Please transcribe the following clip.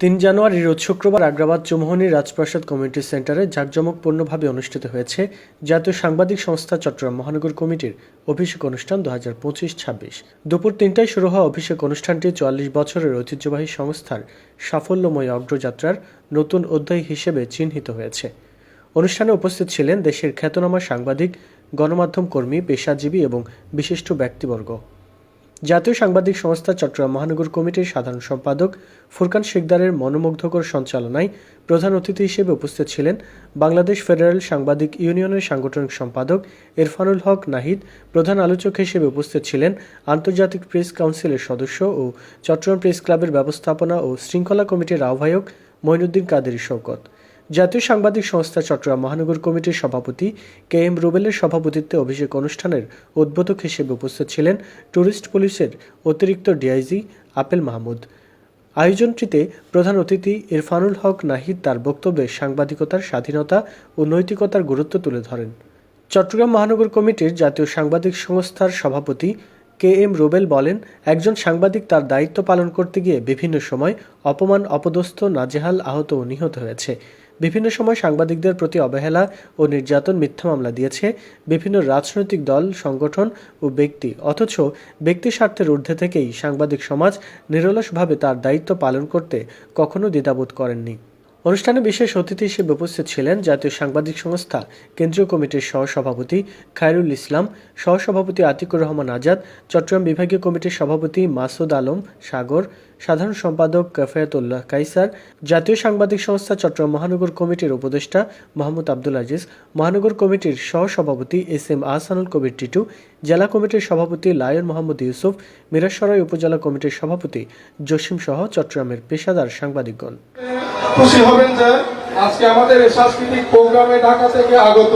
তিন জানুয়ারি রোজ শুক্রবার আগ্রাবাদ চৌমোহনী রাজপ্রাসাদ কমিউনিটি সেন্টারে জাঁকজমকপূর্ণভাবে অনুষ্ঠিত হয়েছে জাতীয় সাংবাদিক সংস্থা চট্টগ্রাম মহানগর কমিটির অভিষেক অনুষ্ঠান দু হাজার পঁচিশ ছাব্বিশ। দুপুর তিনটায় শুরু হওয়া অভিষেক অনুষ্ঠানটি চুয়াল্লিশ বছরের ঐতিহ্যবাহী সংস্থার সাফল্যময় অগ্রযাত্রার নতুন অধ্যায় হিসেবে চিহ্নিত হয়েছে। অনুষ্ঠানে উপস্থিত ছিলেন দেশের খ্যাতনামা সাংবাদিক, গণমাধ্যম কর্মী, পেশাজীবী এবং বিশিষ্ট ব্যক্তিবর্গ। জাতীয় সাংবাদিক সংস্থা চট্টগ্রাম মহানগর কমিটির সাধারণ সম্পাদক ফুরকান শিকদারের মনোমুগ্ধকর সঞ্চালনায় প্রধান অতিথি হিসেবে উপস্থিত ছিলেন বাংলাদেশ ফেডারেল সাংবাদিক ইউনিয়নের সাংগঠনিক সম্পাদক ইরফানুল হক নাহিদ, প্রধান আলোচক হিসেবে উপস্থিত ছিলেন আন্তর্জাতিক প্রেস কাউন্সিলের সদস্য ও চট্টগ্রাম প্রেস ক্লাবের ব্যবস্থাপনা ও শৃঙ্খলা কমিটির আহ্বায়ক মঈনুদ্দিন কাদের শওকত। জাতীয় সাংবাদিক সংস্থা চট্টগ্রাম মহানগর কমিটির সভাপতি কে এম রুবেলের সভাপতিত্বে অভিষেক অনুষ্ঠানের উদ্বোধক হিসেবে উপস্থিত ছিলেন ট্যুরিস্ট পুলিশের অতিরিক্ত ডিআইজি আপেল মাহমুদ। আয়োজনটিতে প্রধান অতিথি ইরফানুল হক নাহিদ তার বক্তব্যে সাংবাদিকতার স্বাধীনতা ও নৈতিকতার গুরুত্ব তুলে ধরেন। চট্টগ্রাম মহানগর কমিটির জাতীয় সাংবাদিক সংস্থার সভাপতি কে এম রুবেল বলেন, একজন সাংবাদিক তার দায়িত্ব পালন করতে গিয়ে বিভিন্ন সময় অপমান, অপদস্থ, নাজেহাল, আহত ও নিহত হয়েছে। বিভিন্ন সময় সাংবাদিকদের প্রতি অবহেলা ও নির্যাতন মিথ্যা মামলা দিয়েছে বিভিন্ন রাজনৈতিক দল, সংগঠন ও ব্যক্তি। অথচ ব্যক্তি স্বার্থের ঊর্ধ্বে থেকেই সাংবাদিক সমাজ নিরলসভাবে তার দায়িত্ব পালন করতে কখনো দ্বিধাবোধ করেননি। অনুষ্ঠানে বিশেষ অতিথি হিসেবে উপস্থিত ছিলেন জাতীয় সাংবাদিক সংস্থা, কেন্দ্রীয় কমিটির সহসভাপতি খায়রুল ইসলাম, সহসভাপতি আতিকুর রহমান আজাদ, চট্টগ্রাম বিভাগীয় কমিটির সভাপতি মাসুদ আলম সাগর, সাধারণ সম্পাদক কাফায়াতুল্লাহ কাইসার, জাতীয় সাংবাদিক সংস্থা চট্টগ্রাম মহানগর কমিটির উপদেষ্টা মোহাম্মদ আব্দুল আজিজ, মহানগর কমিটির সহসভাপতি এস এম আহসানুল কবির টিটু, জেলা কমিটির সভাপতি লায়ন মোহাম্মদ ইউসুফ মিরাসরাই উপজেলা কমিটির সভাপতি জসিম সহ চট্টগ্রামের পেশাদার সাংবাদিকগণ। খুশি হবেন যে আজকে আমাদের এই সাংস্কৃতিক প্রোগ্রামে ঢাকা থেকে আগত